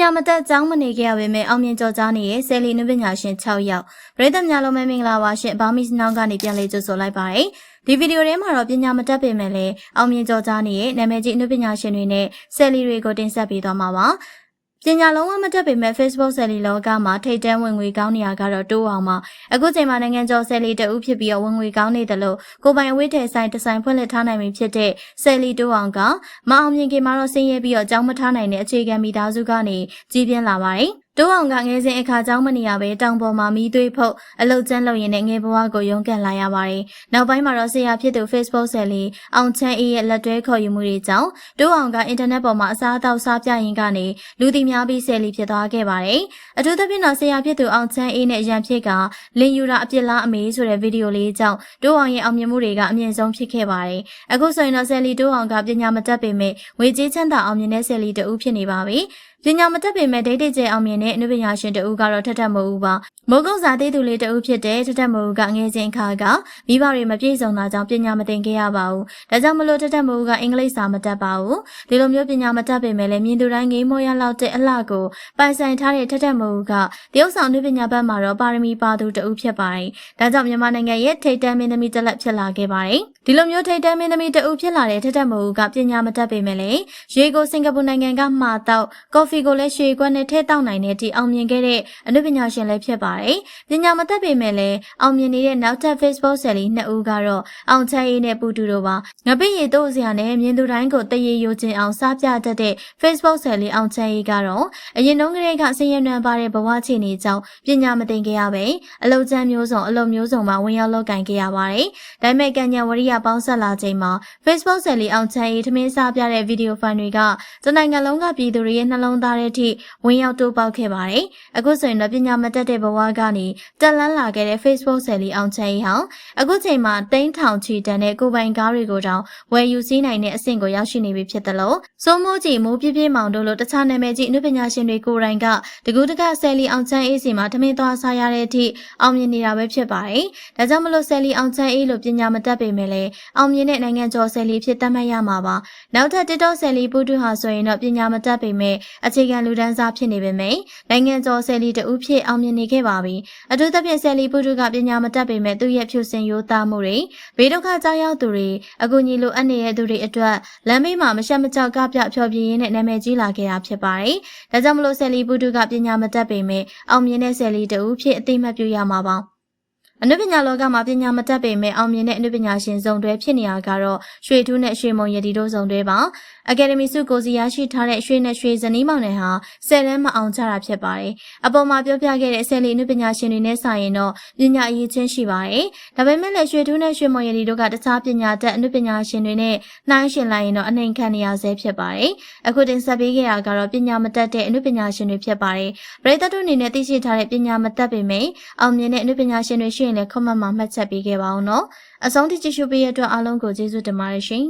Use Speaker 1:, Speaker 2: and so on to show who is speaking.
Speaker 1: ညာမတတ်ကျောင်းမနေခဲ့ရပေမဲ့အောင်မြင်ကြော်ကြားနေတဲ့ဆယ်လီနုပညာရှင်6ယောက်ပရိသတ်များလုံးပဲမင်္ဂလာပါရှင်ဘာမီစနောင်းကနေပြန်လေးကြိုဆိုလိုက်ပါတယ်ဒီဗီဒီယိုထဲမှာတော့ပညာမတတ်ပေမဲ့လည်းအောင်မြင်ကြော်ကြားနေတဲ့နာမည်ကြီးအနုပညာရှင်တွေနဲ့ဆယ်လီတွေကိုတင်ဆက်ပေးသွားမှာပါ ပညာလုံးဝမတက်ပေမဲ့ Facebook ဆယ်လီလောကမှာထိတ်တန်းဝင်ငွေကောင်းနေရကတော့တိုးအောင်မှာအခုချိန်မှာနိုင်ငံကျော်ဆယ်လီတအုပ်ဖြစ်ပြီးတော့ဝင်ငွေကောင်းနေတယ်လို့ကိုပိုင်အဝေးထဲဆိုင်ဒီဇိုင်းဖွင့်လှစ်ထားနိုင်ပြီဖြစ်တဲ့ဆယ်လီတိုးအောင်ကမအောင်မြင်ခင်မှာတော့ဆင်းရဲပြီးတော့ကြောင်းမထားနိုင်တဲ့အခြေခံမိသားစုကနေကြီးပြင်းလာပါတယ် တိုးအောင်ကငယ်စဉ်အခါကျောင်းမနေရပဲတောင်ပေါ်မှာမီးသွေးဖုတ်အလုတ်ကျန်းလုပ်ရင်းနဲ့ငယ်ဘဝကိုရုန်းကန်လာရပါတယ်။နောက်ပိုင်းမှာတော့ဆရာဖြစ်သူ Facebook ဆယ်လီအောင်ချမ်းအေးရဲ့လက်တွဲခေါ်ယူမှုတွေကြောင့်တိုးအောင်ကအင်တာနက်ပေါ်မှာအစားအသောက်စားပြရင်ကနေလူသိများပြီးဆယ်လီဖြစ်သွားခဲ့ပါတယ်။အထူးသဖြင့်တော့ဆရာဖြစ်သူအောင်ချမ်းအေးနဲ့ရန်ဖြစ်ကလင်ယူရာအပြစ်လားအမေဆိုတဲ့ဗီဒီယိုလေးကြောင့်တိုးအောင်ရဲ့အောင်မြင်မှုတွေကအမြင့်ဆုံးဖြစ်ခဲ့ပါတယ်။အခုဆိုရင်တော့ဆယ်လီတိုးအောင်ကပညာမတတ်ပေမဲ့ဝေကြီးချမ်းသာအောင်မြင်တဲ့ဆယ်လီတူဖြစ်နေပါပြီ။ ပညာမတတ်ပေမဲ့ဒိတ်ဒိတ်ကျဲအောင်မြင်တဲ့အနုပညာရှင်တဦးကတော့ထထမဟုတ်ဘူးပါ မိုးကုတ်စာသေးသူလေးတဦးဖြစ်တဲ့ထထမဟုတ်ကငယ်စဉ်ခါကမိဘတွေမပြည့်စုံတာကြောင့်ပညာမသင်ခဲ့ရပါဘူးဒါကြောင့်မလို့ထထမဟုတ်ကအင်္ဂလိပ်စာမတတ်ပါဘူးဒီလိုမျိုးပညာမတတ်ပေမဲ့လည်းမြင်သူတိုင်းငေးမောရလောက်တဲ့အလှကိုပိုင်ဆိုင်ထားတဲ့ထထမဟုတ်ကတရုတ်ဆောင်အနုပညာဘက်မှာတော့ပါရမီပါသူတဦးဖြစ်ပါတယ်ဒါကြောင့်မြန်မာနိုင်ငံရဲ့ထိတ်တန်းမင်းသမီးတစ်လက်ဖြစ်လာခဲ့ပါတယ်ဒီလိုမျိုးထိတ်တန်းမင်းသမီးတဦးဖြစ်လာတဲ့ထထမဟုတ်ကပညာမတတ်ပေမဲ့လည်းရေကိုစင်ကာပူနိုင်ငံကမှာတော့ကော်ဖီကိုလည်းရွှေခွက်နဲ့ထည့်တောက်နိုင်တဲ့ဒီအောင်မြင်ခဲ့တဲ့အနုပညာရှင်လည်းဖြစ်ပါတယ်။ပညာမတတ်ပေမဲ့လည်းအောင်မြင်နေတဲ့နောက်ထပ် Facebook ဆယ်လီနှစ်ဦးကတော့အောင်ချမ်းအေးနဲ့ပူတူတို့ပါ။ငပိရီတို့စရာနဲ့မြင်သူတိုင်းကိုတရေယိုခြင်းအောင်စားပြတတ်တဲ့ Facebook ဆယ်လီအောင်ချမ်းအေးကတော့အရင်တုန်းကတည်းကဆင်းရဲနွမ်းပါတဲ့ဘဝခြေနေကြောင်းပညာမသိခဲ့ရပဲအလုတ်ချမ်းမျိုးစုံအလုတ်မျိုးစုံမှာဝင်ရောက်လောက်ကင်ခဲ့ရပါတယ်။ဒါပေမဲ့ကံညာဝရိယပေါင်းဆက်လာချိန်မှာ Facebook ဆယ်လီအောင်ချမ်းအေးထမင်းစားပြတဲ့ဗီဒီယိုဖိုင်တွေကတနိုင်ငံလုံးကပြည်သူတွေရဲ့နှလုံးသားထဲထိဝင်ရောက်တိုးပေါက်ခဲ့ပါတယ်။အခုဆိုရင်တော့ပညာမတတ်တဲ့ဘဝကနေတက်လန်းလာခဲ့တဲ့ Facebook ဆယ်လီအောင်ချမ်းဟောင်းအခုချိန်မှာတိန်းထောင်ချီတန်တဲ့ကိုပိုင်ကားတွေကိုတောင်ဝယ်ယူစည်းနိုင်တဲ့အဆင့်ကိုရောက်ရှိနေပြီဖြစ်တယ်လို့စိုးမိုးကြီးမိုးပြပြမောင်တို့လိုတခြားနာမည်ကြီးအနုပညာရှင်တွေကိုယ်တိုင်ကတကူတကဆယ်လီအောင်ချမ်းအေးစီမှာထမင်းသွားစားရတဲ့အထိအောင်မြင်နေတာပဲဖြစ်ပါတယ်။ဒါကြောင့်မလို့ဆယ်လီအောင်ချမ်းအေးလို့ပညာမတတ်ပေမဲ့လည်းအောင်မြင်တဲ့နိုင်ငံကျော်ဆယ်လီဖြစ်သတ်မှတ်ရမှာပါ။နောက်ထပ် TikTok ဆယ်လီပူတူဟာဆိုရင်တော့ပညာမတတ်ပေမဲ့အခြေခံလူဒန်းစားဖြစ်နေပေမဲ့နိုင်ငံကျော်ဆယ်လီတဦးဖြစ်အောင်မြင်နေခဲ့ပါပြီ။အထူးသဖြင့်ဆယ်လီပုထုကပညာမတတ်ပေမဲ့သူ့ရဲ့ဖြူစင်ရိုးသားမှုတွေဘေးဒုက္ခကြောက်ရောက်သူတွေအကူအညီလိုအပ်နေတဲ့သူတွေအတွက်လမ်းမေးမှာမရှက်မကြောက်ကပြဖျော်ပြရင်းနဲ့နာမည်ကြီးလာခဲ့တာဖြစ်ပါတယ်။ဒါကြောင့်မလို့ဆယ်လီပုထုကပညာမတတ်ပေမဲ့အောင်မြင်တဲ့ဆယ်လီတဦးဖြစ်အသိမှတ်ပြုရမှာပါ။ အနုပညာလောကမှာပညာမတတ်ပေမဲ့အောင်မြင်တဲ့အနုပညာရှင်စုံတွဲဖြစ်နေရကတော့ရွှေထူးနဲ့ရွှေမုံရည်ဒီတို့စုံတွဲပါအကယ်ဒမီစုကိုစီရရှိထားတဲ့ရွှေနဲ့ရွှေဇနီးမောင်နှံဟာဆယ်တန်းမအောင်ကြတာဖြစ်ပါတယ်အပေါ်မှာပြောပြခဲ့တဲ့ဆယ်လီအနုပညာရှင်တွေနဲ့ဆိုင်ရင်တော့ပညာအရေးချင်းရှိပါတယ်ဒါပေမဲ့လည်းရွှေထူးနဲ့ရွှေမုံရည်ဒီတို့ကတခြားပညာတတ်အနုပညာရှင်တွေနဲ့နှိုင်းယှဉ်လိုက်ရင်တော့အနှိမ်ခံနေရဆဲဖြစ်ပါတယ်အခုတင်ဆက်ပေးခဲ့တာကတော့ပညာမတတ်တဲ့အနုပညာရှင်တွေဖြစ်ပါတယ်ပရိသတ်တို့အနေနဲ့သိရှိထားတဲ့ပညာမတတ်ပေမဲ့အောင်မြင်တဲ့အနုပညာရှင်တွေရှိရင်လည်း comment မှာမှတ်ချက်ပေးခဲ့ပါအောင်နော်အဆုံးထိကြည့်ရှုပေးရတဲ့အတွက်အားလုံးကိုကျေးဇူးတင်ပါတယ်ရှင်